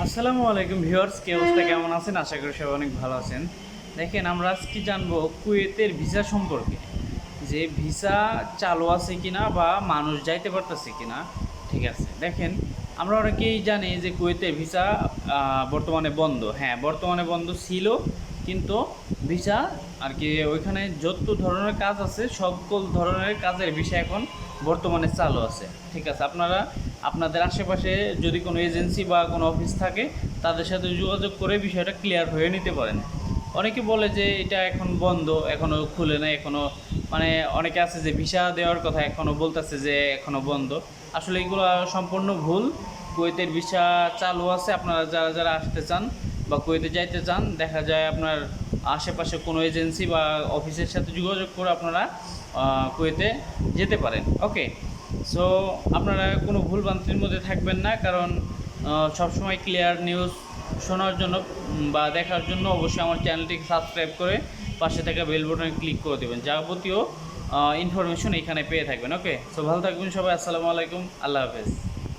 আসসালামু আলাইকুম ভিউয়ার্স, কে অবস্থা? কেমন আছেন? আশা করি সবাই অনেক ভালো আছেন। দেখেন, আমরা আজকে জানব কুয়েতের ভিসা সম্পর্কে, যে ভিসা চালু আছে কিনা বা মানুষ যাইতে পারতেছে কিনা। ঠিক আছে, দেখেন, আমরা অনেকেই জানি যে কুয়েতের ভিসা বর্তমানে বন্ধ। হ্যাঁ বর্তমানে বন্ধ ছিল কিন্তু ভিসা আর কি ওইখানে যত ধরনের কাজ আছে, সকল ধরনের কাজের ভিসা এখন বর্তমানে চালু আছে। ঠিক আছে, আপনারা, আপনাদের আশেপাশে যদি কোনো এজেন্সি বা কোনো অফিস থাকে, তাদের সাথে যোগাযোগ করে বিষয়টা ক্লিয়ার হয়ে নিতে পারেন। অনেকে বলে যে এটা এখন বন্ধ এখনও খুলে নাই এখনও মানে অনেকে আছে যে ভিসা দেওয়ার কথা এখনও বলতেছে যে এখনও বন্ধ। আসলে এগুলো সম্পূর্ণ ভুল। কুয়েতের ভিসা চালু আছে, আপনারা যারা যারা আসতে চান বা কুয়েতে যাইতে চান, দেখা যায় আপনার আশেপাশে কোনো এজেন্সি বা অফিসের সাথে যোগাযোগ করে আপনারা কুয়েতে যেতে পারেন। ওকে সো আপনারা কোনো ভুলভ্রান্তির মধ্যে থাকবেন না, কারণ সবসময় ক্লিয়ার নিউজ শোনার জন্য বা দেখার জন্য অবশ্যই আমার চ্যানেলটিকে সাবস্ক্রাইব করে পাশে থাকা বেল বাটনে ক্লিক করে দেবেন, যাবতীয় ইনফরমেশন এখানে পেয়ে থাকবেন। ওকে সো ভালো থাকবেন সবাই, আসসালামু আলাইকুম, আল্লাহ হাফেজ।